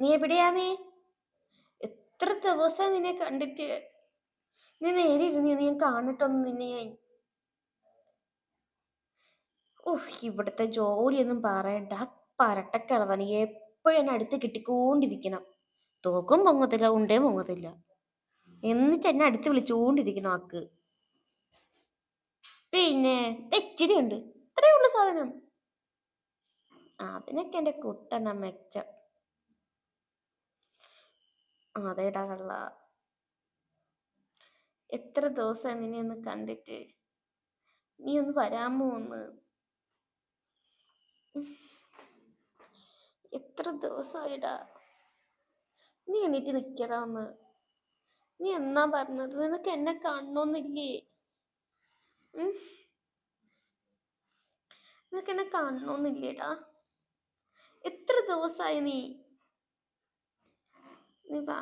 നീ എവിടെയാ നീ? എത്ര ദിവസം നിന്നെ കണ്ടിട്ട്? നീ നേരെ ഇരുന്ന് നീ കാണിട്ടൊന്നും നിന്നെ ഉഫ് ഇവിടുത്തെ ജോലിയൊന്നും പറയണ്ട. പരട്ടക്കിളവന് എപ്പോഴും എന്നെ അടുത്ത് കിട്ടിക്കൊണ്ടിരിക്കണം. തോക്കും പൊങ്ങത്തില്ല ഉണ്ടേ പൊങ്ങത്തില്ല. എന്നിട്ട് എന്നെ അടുത്ത് വിളിച്ചുകൊണ്ടിരിക്കണം ആക്ക്. പിന്നെ ഇച്ചിരി ഉണ്ട്. ഇത്രയേ ഉള്ളു സാധനം. അതിനൊക്കെ എന്റെ കുട്ടന മെച്ചം. അതേടാ കള്ള എത്ര ദിവസം നിന്നെ ഒന്ന് കണ്ടിട്ട്? നീ ഒന്ന് വരാമോ ഒന്ന്? എത്ര ദിവസമായിടാ? നീ എണീറ്റ് നിക്കടാ ഒന്ന്. നീ എന്നാ പറഞ്ഞത്? നിനക്ക് എന്നെ കാണണമെന്നില്ലേ നിനക്ക് എന്നെ കാണണമെന്നില്ലേടാ എത്ര ദിവസമായി നീ നീ വാ.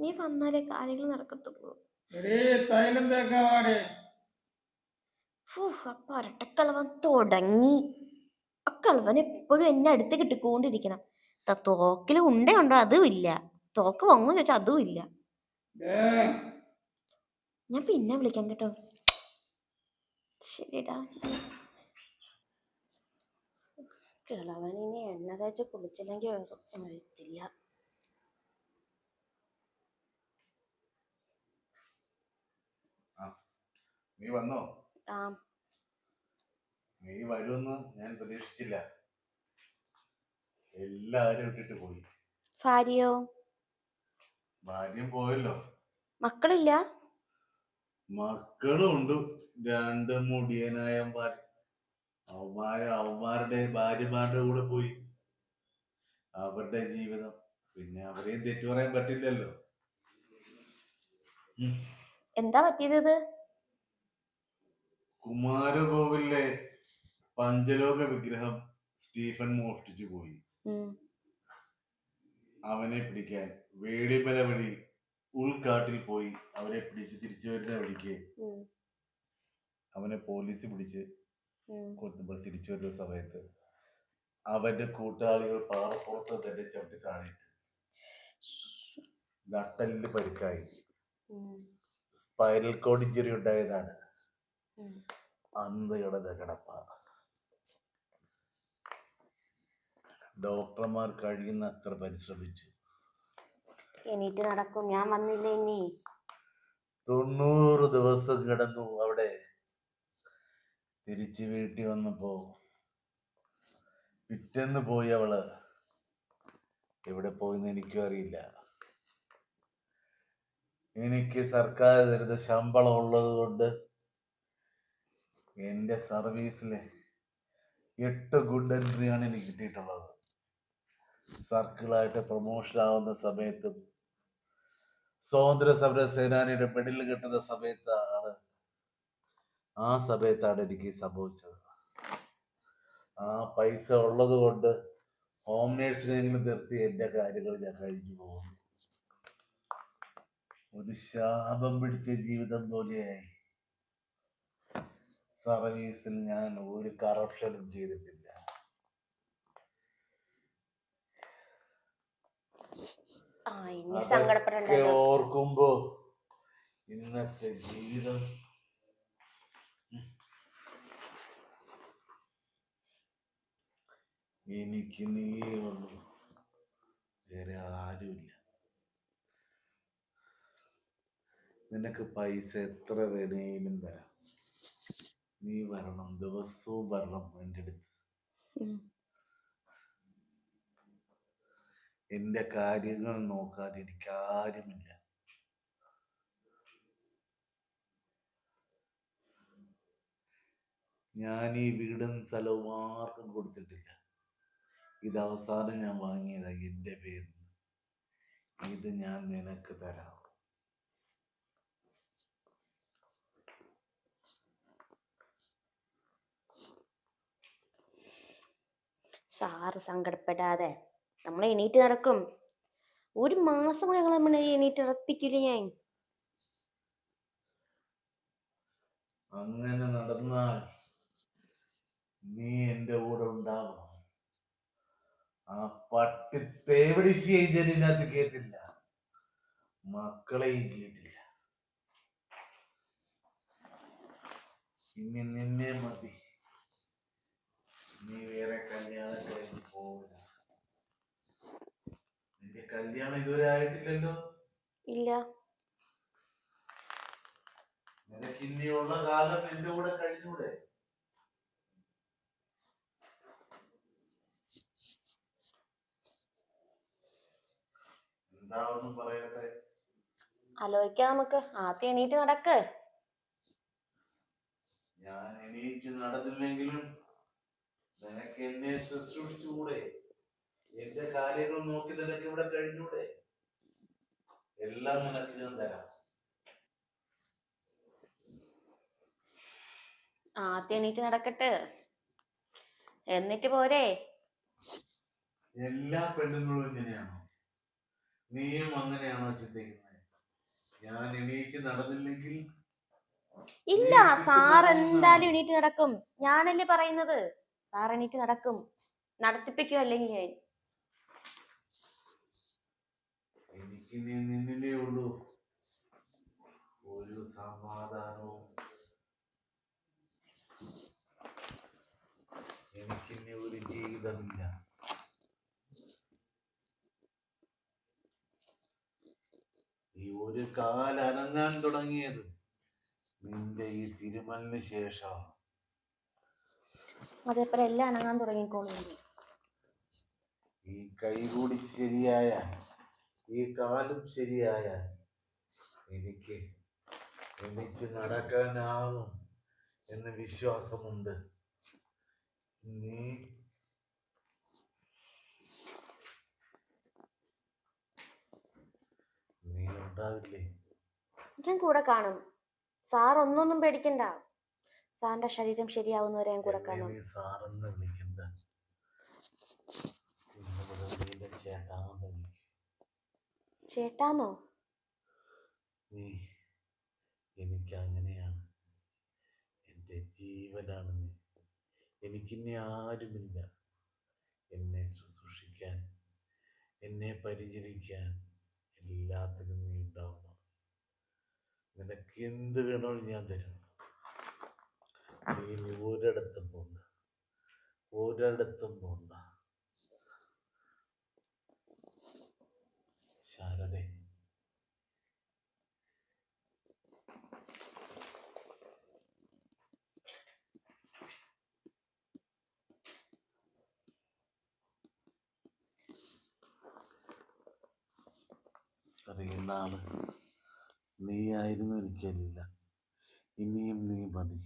നീ വന്നാലേ കാര്യങ്ങൾ നടക്കത്തുള്ളൂ. അപ്പൊ അരട്ടക്കളവൻ തുടങ്ങി. ആ കളവൻ എപ്പോഴും എന്നെ അടുത്ത് കിട്ടിക്കൊണ്ടിരിക്കണം. തോക്കിൽ ഉണ്ടയുണ്ടോ? അതും ഇല്ല. തോക്ക് പൊങ്ങും ചോദിച്ചാൽ അതും ഇല്ല. ഞാൻ പിന്നെ വിളിക്കാം കേട്ടോ. ശരിടാ കിളവനിനെ എണ്ണ തേച്ച് കുളിച്ചില്ലെങ്കിൽ വരത്തില്ല. നീ വന്നോ? ആ. നീ വരുമെന്ന് ഞാൻ പ്രതീക്ഷിച്ചില്ല. എല്ലാരും ഇട്ടിട്ട് പോയി. ഭാര്യയോ? ഭാര്യയും പോയല്ലോ. മക്കളില്ല? മക്കളും ഉണ്ട്. രണ്ട് മുടിയനായ അവന്മാര് അവന്മാരുടെ ഭാര്യമാരുടെ കൂടെ പോയി. അവരുടെ ജീവിതം. പിന്നെ അവരെയും തെറ്റു പറയാൻ പറ്റില്ലല്ലോ. എന്താ പറ്റിയത് കുമാരകോവിലെ പഞ്ചലോക വിഗ്രഹം സ്റ്റീഫൻ മോഷ്ടിച്ചു പോയി. അവനെ പിടിക്കാൻ വേടിമല വഴി ഉൾക്കാട്ടിൽ പോയി അവരെ പിടിച്ച് തിരിച്ചു വരുന്ന വഴിക്ക്. അവനെ പോലീസ് പിടിച്ച്. കൊത്തുമ്പോൾ തിരിച്ചു വരുന്ന സമയത്ത് അവന്റെ കൂട്ടാളികൾ പാറപ്പുറത്ത് തന്നെ ചവിട്ടി താഴെയിട്ട് നട്ടലിന് പരിക്കായി. സ്പൈനൽ കോഡ് ഇഞ്ചുറി ഉണ്ടായതാണ് കിടന്ന കിടപ്പ. ഡോക്ടർമാർ കഴിയുന്ന അത്ര പരിശ്രമിച്ചു. എണീറ്റ് നടക്കും. ഞാൻ വന്നില്ല ഇനി? തൊണ്ണൂറ് ദിവസം കിടന്നു അവിടെ. തിരിച്ചു വീട്ടിൽ വന്നപ്പോ പിറ്റേന്ന് പോയി അവൾ. എവിടെ പോയിന്ന് എനിക്കും അറിയില്ല. എനിക്ക് സർക്കാർ തരുന്ന ശമ്പളം ഉള്ളത് കൊണ്ട് എന്റെ സർവീസിൽ എട്ട് ഗുഡ് എൻട്രിയാണ് എനിക്ക് കിട്ടിയിട്ടുള്ളത്. സർക്കിളായിട്ട് പ്രൊമോഷൻ ആവുന്ന സമയത്തും സ്വാതന്ത്ര്യ സമര സേനാനിയുടെ മെഡൽ കിട്ടുന്ന സമയത്താണ് ആ സമയത്താണ് എനിക്ക് സംഭവിച്ചത്. ആ പൈസ ഉള്ളത് കൊണ്ട് ഹോം നേഴ്സിനെങ്കിലും നിർത്തി എന്റെ കാര്യങ്ങൾ ഞാൻ കഴിഞ്ഞു പോകുന്നു. ഒരു ശാപം പിടിച്ച ജീവിതം പോലെയായി. സർവീസിൽ ഞാൻ ഒരു കറപ്ഷനും ചെയ്തിട്ടില്ല. അതൊക്കെ ഓർക്കുമ്പോ ഇന്നത്തെ ജീവിതം. എനിക്ക് നീ വന്നു വേറെ ആരുമില്ല. നിനക്ക് പൈസ എത്ര വേണേലും തരാം. നീ വരണം ദിവസവും വരണം എന്റെ അടുത്ത്. എന്റെ കാര്യങ്ങൾ നോക്കാതെ എനിക്ക് ആരുമില്ല. ഞാൻ ഈ വീടും സ്ഥലവും ആർക്കും കൊടുത്തിട്ടില്ല. ഇത് അവസാനം ഞാൻ വാങ്ങിയതാ എന്റെ പേരിൽ ഇത് ഞാൻ നിനക്ക് തരാം. സാറ് സങ്കടപ്പെടാതെ. നമ്മൾ എണീറ്റ് നടക്കും. ഒരു മാസം കൂടെ ഞങ്ങൾ നമ്മൾ എണീറ്റ് ഉറപ്പിക്കില്ല ഞാൻ? അങ്ങനെ നടന്നാൽ നീ എന്റെ കൂടെ ഉണ്ടാവണം. ആ പട്ടി തേവടിശി ഏജന്റിനകത്ത് കേട്ടില്ല. മക്കളെയും കേട്ടില്ല. ഇനി നിന്നെ മതി നീ വേറെ കല്യാണം കഴിഞ്ഞ് പോവില്ല നിന്റെ കല്യാണം ഇതുവരെ ആയിട്ടില്ലല്ലോ ഇല്ല നിനക്ക് ഇനിയുള്ള കാലം എന്റെ കൂടെ കഴിഞ്ഞൂടെ? എന്താ ഒന്നും പറയാത്തെ? ആലോചിക്കാം നമുക്ക്. ആദ്യം എണീറ്റ് നടക്ക്. ഞാൻ എണീറ്റ് നടന്നില്ലെങ്കിലും നിനക്ക് എന്നെ ശുശ്രൂഷിച്ചുകൂടെ? എന്റെ കാര്യങ്ങൾ നോക്കി നിനക്ക് ഇവിടെ കഴിഞ്ഞൂടെ? എല്ലാം നിനക്ക് ഞാൻ തരാം. ആദ്യം എണീറ്റ് നടക്കട്ടെ. എന്നിട്ട് പോരെ. എല്ലാ പെണ്ണുങ്ങളും ഇങ്ങനെയാണോ? നീയും അങ്ങനെയാണോ ചിന്തിക്കുന്നത് ഞാൻ എണീറ്റ് നടന്നില്ലെങ്കിൽ ഇല്ല സാർ എന്തായാലും എണീറ്റ് നടക്കും. ഞാനല്ലേ പറയുന്നത്? സാർ എണീറ്റ് നടക്കും. നടത്തിപ്പിക്കും അല്ലെങ്കിൽ ഞാൻ. എനിക്ക് നിന്നിലേ ഉള്ളൂ. ഒരു സമാധാനവും ഈ ഒരു കാലനങ്ങാൻ തുടങ്ങിയത് നിന്റെ ഈ തിരുമലിന് ശേഷം. അതേപോലെ എല്ലാം അനങ്ങാൻ തുടങ്ങിക്കോളൂ ഈ കൈ കൂടി ശരിയായ ഈ കാലും ശരിയായ എനിക്ക് എനിക്ക് നടക്കാനാകും എന്ന് വിശ്വാസമുണ്ട്. നീ നീ ഉണ്ടാവില്ലേ? ഞാൻ കൂടെ കാണും. സാർ ഒന്നൊന്നും പേടിക്കണ്ട. സാറിന്റെ ശരീരം ശരിയാവുന്നവരെ ഞാൻ കൂടെ എന്നെ കാണും. നീ സാറെന്ന് വിളിക്കണ്ട. ഇന്ന് മുതൽ നീ എന്നെ ചേട്ടാന്ന് വിളിക്കും ചേട്ടാന്നോ? നീ എനിക്ക് അങ്ങനെയാണ് എന്റെ ജീവനാണ് നീ. എനിക്കിനി ആരുമില്ല. എന്നെ ശുശ്രൂഷിക്കാൻ എന്നെ പരിചരിക്കാൻ എല്ലാത്തിനും നീ ഉണ്ടാവണം. നിനക്ക് എന്ത് വേണോ ഞാൻ തരും. നീ ഇനി ഒരിടത്തും പോണ്ട. ഒരിടത്തും പോണ്ട. ശാരദേ. അറിയുന്ന ആൾ നീയായിരുന്നു എനിക്കെല്ലാം ഇനിയും നീ മതി.